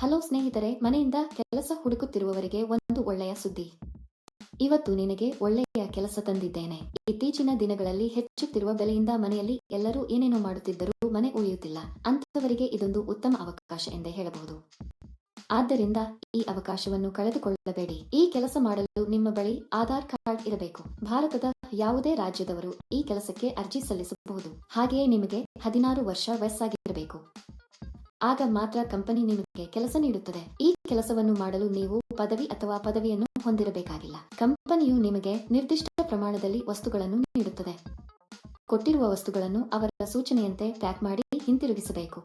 Hello ಸ್ನೇಹಿತರೆ, ಮನೆಯಿಂದ ಕೆಲಸ ಹುಡುಕುತ್ತಿರುವವರಿಗೆ ಒಂದು ಒಳ್ಳೆಯ ಸುದ್ದಿ. ಇವತ್ತು ನಿನಗೆ ಒಳ್ಳೆಯ ಕೆಲಸ ತಂದಿದ್ದೇನೆ. ಇತ್ತೀಚಿನ ದಿನಗಳಲ್ಲಿ ಹೆಚ್ಚುತ್ತಿರುವ ಬೆಲೆಯಿಂದ ಮನೆಯಲ್ಲಿ ಎಲ್ಲರೂ ಏನೇನೋ ಮಾಡುತ್ತಿದ್ದರೂ ಮನೆ ಉಳಿಯುತ್ತಿಲ್ಲ. ಅಂಥವರಿಗೆ ಇದೊಂದು ಉತ್ತಮ ಅವಕಾಶ ಎಂದೇ ಹೇಳಬಹುದು. ಆದ್ದರಿಂದ ಈ ಅವಕಾಶವನ್ನು ಕಳೆದುಕೊಳ್ಳಬೇಡಿ. ಈ ಕೆಲಸ ಮಾಡಲು ನಿಮ್ಮ ಬಳಿ ಆಧಾರ್ ಕಾರ್ಡ್ ಇರಬೇಕು. ಭಾರತದ ಯಾವುದೇ ರಾಜ್ಯದವರು ಈ ಕೆಲಸಕ್ಕೆ ಅರ್ಜಿ ಸಲ್ಲಿಸಬಹುದು. ಹಾಗೆಯೇ ನಿಮಗೆ ಹದಿನಾರು ವರ್ಷ ವಯಸ್ಸಾಗಿರಬೇಕು. ಆಗ ಮಾತ್ರ ಕಂಪನಿ ನಿಮಗೆ ಕೆಲಸ ನೀಡುತ್ತದೆ. ಈ ಕೆಲಸವನ್ನು ಮಾಡಲು ನೀವು ಪದವಿ ಅಥವಾ ಪದವಿಯನ್ನು ಹೊಂದಿರಬೇಕಾಗಿಲ್ಲ. ಕಂಪನಿಯು ನಿಮಗೆ ನಿರ್ದಿಷ್ಟ ಪ್ರಮಾಣದಲ್ಲಿ ವಸ್ತುಗಳನ್ನು ನೀಡುತ್ತದೆ. ಕೊಟ್ಟಿರುವ ವಸ್ತುಗಳನ್ನು ಅವರ ಸೂಚನೆಯಂತೆ ಪ್ಯಾಕ್ ಮಾಡಿ ಹಿಂತಿರುಗಿಸಬೇಕು.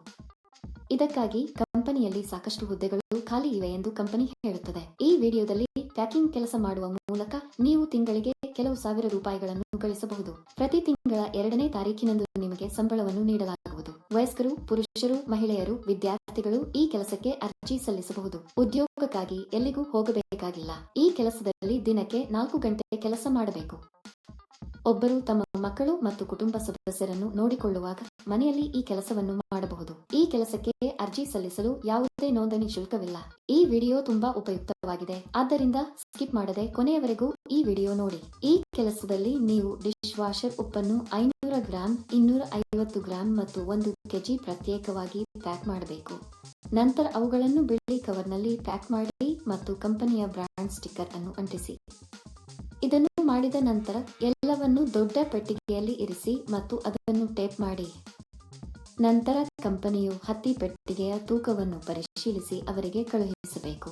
ಇದಕ್ಕಾಗಿ ಕಂಪನಿಯಲ್ಲಿ ಸಾಕಷ್ಟು ಹುದ್ದೆಗಳು ಖಾಲಿ ಇವೆ ಎಂದು ಕಂಪನಿ ಹೇಳುತ್ತದೆ. ಈ ವಿಡಿಯೋದಲ್ಲಿ ಪ್ಯಾಕಿಂಗ್ ಕೆಲಸ ಮಾಡುವ ಮೂಲಕ ನೀವು ತಿಂಗಳಿಗೆ ಕೆಲವು ಸಾವಿರ ರೂಪಾಯಿಗಳನ್ನು ಗಳಿಸಬಹುದು. ಪ್ರತಿ ತಿಂಗಳ ಎರಡನೇ ತಾರೀಕಿನಂದು ನಿಮಗೆ ಸಂಬಳವನ್ನು ನೀಡಲಾಗುವುದು ವಯಸ್ಕರು, ಪುರುಷರು, ಮಹಿಳೆಯರು, ವಿದ್ಯಾರ್ಥಿಗಳು ಈ ಕೆಲಸಕ್ಕೆ ಅರ್ಜಿ ಸಲ್ಲಿಸಬಹುದು. ಉದ್ಯೋಗಕ್ಕಾಗಿ ಎಲ್ಲಿಗೂ ಹೋಗಬೇಕಾಗಿಲ್ಲ. ಈ ಕೆಲಸದಲ್ಲಿ ದಿನಕ್ಕೆ ನಾಲ್ಕು ಗಂಟೆ ಕೆಲಸ ಮಾಡಬೇಕು. ಒಬ್ಬರು ತಮ್ಮ ಮಕ್ಕಳು ಮತ್ತು ಕುಟುಂಬ ಸದಸ್ಯರನ್ನು ನೋಡಿಕೊಳ್ಳುವಾಗ ಮನೆಯಲ್ಲಿ ಈ ಕೆಲಸವನ್ನು ಮಾಡಬಹುದು. ಈ ಕೆಲಸಕ್ಕೆ ಅರ್ಜಿ ಸಲ್ಲಿಸಲು ಯಾವುದೇ ನೋಂದಣಿ ಶುಲ್ಕವಿಲ್ಲ. ಈ ವಿಡಿಯೋ ತುಂಬಾ ಉಪಯುಕ್ತವಾಗಿದೆ. ಆದ್ದರಿಂದ ಸ್ಕಿಪ್ ಮಾಡದೆ ಕೊನೆಯವರೆಗೂ ಈ ವಿಡಿಯೋ ನೋಡಿ. ಈ ಕೆಲಸದಲ್ಲಿ ನೀವು ಡಿಶ್ ವಾಷರ್ ಉಪ್ಪನ್ನು ಐನೂರ ಗ್ರಾಂ ಇನ್ನೂರ ಐವತ್ತು ಗ್ರಾಂ ಮತ್ತು ಒಂದು ಕೆಜಿ ಪ್ರತ್ಯೇಕವಾಗಿ ಪ್ಯಾಕ್ ಮಾಡಬೇಕು. ನಂತರ ಅವುಗಳನ್ನು ಬಿಳಿ ಕವರ್ನಲ್ಲಿ ಪ್ಯಾಕ್ ಮಾಡಿ ಮತ್ತು ಕಂಪನಿಯ ಬ್ರಾಂಡ್ ಸ್ಟಿಕ್ಕರ್ ಅನ್ನು ಅಂಟಿಸಿ. ಇದನ್ನು ಮಾಡಿದ ನಂತರ ಎಲ್ಲವನ್ನು ದೊಡ್ಡ ಪೆಟ್ಟಿಗೆಯಲ್ಲಿ ಇರಿಸಿ ಮತ್ತು ಅದನ್ನು ಟೇಪ್ ಮಾಡಿ. ನಂತರ ಕಂಪನಿಯು ಹತ್ತಿ ಪೆಟ್ಟಿಗೆಯ ತೂಕವನ್ನು ಪರಿಶೀಲಿಸಿ ಅವರಿಗೆ ಕಳುಹಿಸಬೇಕು.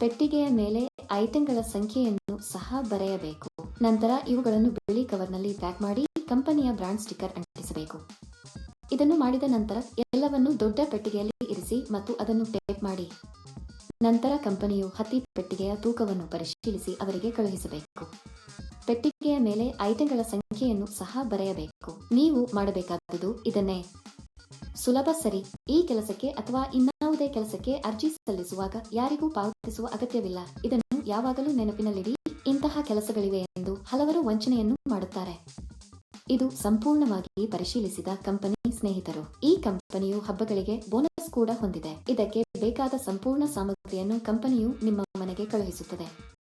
ಪೆಟ್ಟಿಗೆಯ ಮೇಲೆ ಐಟಂಗಳ ಸಂಖ್ಯೆಯನ್ನು ಸಹ ಬರೆಯಬೇಕು. ನಂತರ ಇವುಗಳನ್ನು ಬಿಳಿ ಕವರ್ನಲ್ಲಿ ಪ್ಯಾಕ್ ಮಾಡಿ ಕಂಪನಿಯ ಬ್ರಾಂಡ್ ಸ್ಟಿಕ್ಕರ್ ಅಂಟಿಸಬೇಕು. ಇದನ್ನು ಮಾಡಿದ ನಂತರ ಎಲ್ಲವನ್ನು ದೊಡ್ಡ ಪೆಟ್ಟಿಗೆಯಲ್ಲಿ ಇರಿಸಿ ಮತ್ತು ಅದನ್ನು ಟೇಪ್ ಮಾಡಿ. ನಂತರ ಕಂಪನಿಯು ಹತ್ತಿ ಪೆಟ್ಟಿಗೆಯ ತೂಕವನ್ನು ಪರಿಶೀಲಿಸಿ ಅವರಿಗೆ ಕಳುಹಿಸಬೇಕು. ಪೆಟ್ಟಿಗೆಯ ಮೇಲೆ ಐಟಂಗಳ ಸಂಖ್ಯೆಯನ್ನು ಸಹ ಬರೆಯಬೇಕು. ನೀವು ಮಾಡಬೇಕಾದುದು ಇದನ್ನೇ. ಸುಲಭ ಸರಿ. ಈ ಕೆಲಸಕ್ಕೆ ಅಥವಾ ಇನ್ನಾವುದೇ ಕೆಲಸಕ್ಕೆ ಅರ್ಜಿ ಸಲ್ಲಿಸುವಾಗ ಯಾರಿಗೂ ಪಾವತಿಸುವ ಅಗತ್ಯವಿಲ್ಲ. ಇದನ್ನು ಯಾವಾಗಲೂ ನೆನಪಿನಲ್ಲಿಡಿ ಇಂತಹ ಕೆಲಸಗಳಿವೆ ಎಂದು ಹಲವರು ವಂಚನೆಯನ್ನು ಮಾಡುತ್ತಾರೆ. ಇದು ಸಂಪೂರ್ಣವಾಗಿ ಪರಿಶೀಲಿಸಿದ ಕಂಪನಿ ಸ್ನೇಹಿತರು. ಈ ಕಂಪನಿಯು ಹಬ್ಬಗಳಿಗೆ ಬೋನಸ್ ಕೂಡ ಹೊಂದಿದೆ. ಇದಕ್ಕೆ ಬೇಕಾದ ಸಂಪೂರ್ಣ ಸಾಮಗ್ರಿಯನ್ನು ಕಂಪನಿಯು ನಿಮ್ಮ ಮನೆಗೆ ಕಳುಹಿಸುತ್ತದೆ.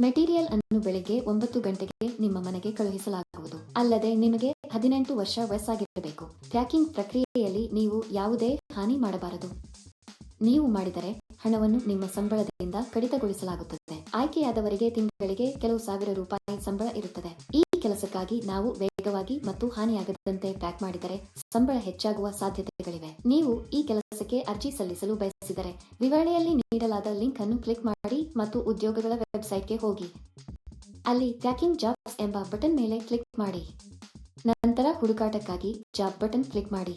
ಮೆಟೀರಿಯಲ್ ಅನ್ನು ಬೆಳಿಗ್ಗೆ ಒಂಬತ್ತು ಗಂಟೆಗೆ ನಿಮ್ಮ ಮನೆಗೆ ಕಳುಹಿಸಲಾಗುವುದು. ಅಲ್ಲದೆ ನಿಮಗೆ ಹದಿನೆಂಟು ವರ್ಷ ವಯಸ್ಸಾಗಿರಬೇಕು. ಪ್ಯಾಕಿಂಗ್ ಪ್ರಕ್ರಿಯೆಯಲ್ಲಿ ನೀವು ಯಾವುದೇ ಹಾನಿ ಮಾಡಬಾರದು. ನೀವು ಮಾಡಿದರೆ ಹಣವನ್ನು ನಿಮ್ಮ ಸಂಬಳದಿಂದ ಕಡಿತಗೊಳಿಸಲಾಗುತ್ತದೆ. ಆಯ್ಕೆಯಾದವರಿಗೆ ತಿಂಗಳಿಗೆ ಕೆಲವು ಸಾವಿರ ರೂಪಾಯಿ ಸಂಬಳ ಇರುತ್ತದೆ. ಈ ಕೆಲಸಕ್ಕಾಗಿ ನಾವು ವೇಗವಾಗಿ ಮತ್ತು ಹಾನಿಯಾಗದಂತೆ ಪ್ಯಾಕ್ ಮಾಡಿದರೆ ಸಂಬಳ ಹೆಚ್ಚಾಗುವ ಸಾಧ್ಯತೆಗಳಿವೆ. ನೀವು ಈ ಕೆಲಸಕ್ಕೆ ಅರ್ಜಿ ಸಲ್ಲಿಸಲು ಬಯಸಿದರೆ ವಿವರಣೆಯಲ್ಲಿ ನೀಡಲಾದ ಲಿಂಕ್ ಅನ್ನು ಕ್ಲಿಕ್ ಮಾಡಿ ಮತ್ತು ಉದ್ಯೋಗಗಳ ವೆಬ್ಸೈಟ್ಗೆ ಹೋಗಿ. ಅಲ್ಲಿ ಪ್ಯಾಕಿಂಗ್ ಜಾಬ್ಸ್ ಎಂಬ ಬಟನ್ ಮೇಲೆ ಕ್ಲಿಕ್ ಮಾಡಿ. ನಂತರ ಹುಡುಕಾಟಕ್ಕಾಗಿ ಜಾಬ್ ಬಟನ್ ಕ್ಲಿಕ್ ಮಾಡಿ.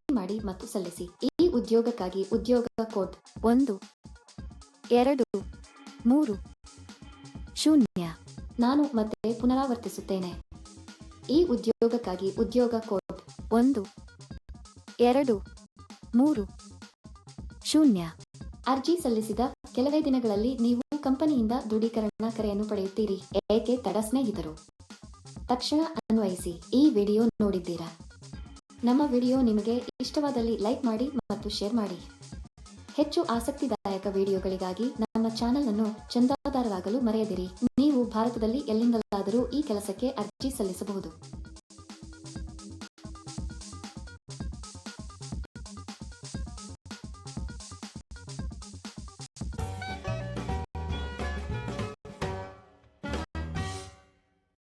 ಮಾಡಿ ಮತ್ತು ಸಲ್ಲಿಸಿ. ಈ ಉದ್ಯೋಗಕ್ಕಾಗಿ ಉದ್ಯೋಗ ಕೋಡ್ ಒಂದು, ಎರಡು, ಮೂರು, ಶೂನ್ಯ. ನಾನು ಮತ್ತೆ ಪುನರಾವರ್ತಿಸುತ್ತೇನೆ. ಈ ಉದ್ಯೋಗಕ್ಕಾಗಿ ಉದ್ಯೋಗ ಕೋಡ್ ಒಂದು, ಎರಡು, ಮೂರು, ಶೂನ್ಯ. ಅರ್ಜಿ ಸಲ್ಲಿಸಿದ ಕೆಲವೇ ದಿನಗಳಲ್ಲಿ ನೀವು ಕಂಪನಿಯಿಂದ ದೃಢೀಕರಣ ಕರೆಯನ್ನು ಪಡೆಯುತ್ತೀರಿ, ಏಕೆ ತಡ ಸ್ನೇಹಿತರು? ತಕ್ಷಣ ಅನ್ವಯಿಸಿ, ಈ ವಿಡಿಯೋ ನೋಡಿದ್ದೀರಾ? ನಮ್ಮ ವಿಡಿಯೋ ನಿಮಗೆ ಇಷ್ಟವಾದಲ್ಲಿ ಲೈಕ್ ಮಾಡಿ ಮತ್ತು ಶೇರ್ ಮಾಡಿ. ಹೆಚ್ಚು ಆಸಕ್ತಿದಾಯಕ ವಿಡಿಯೋಗಳಿಗಾಗಿ ನಮ್ಮ ಚಾನೆಲ್ ಅನ್ನು ಚಂದಾದಾರರಾಗಲು ಮರೆಯದಿರಿ. ನೀವು ಭಾರತದಲ್ಲಿ ಎಲ್ಲಿಂದಲಾದರೂ ಈ ಕೆಲಸಕ್ಕೆ ಅರ್ಜಿ ಸಲ್ಲಿಸಬಹುದು.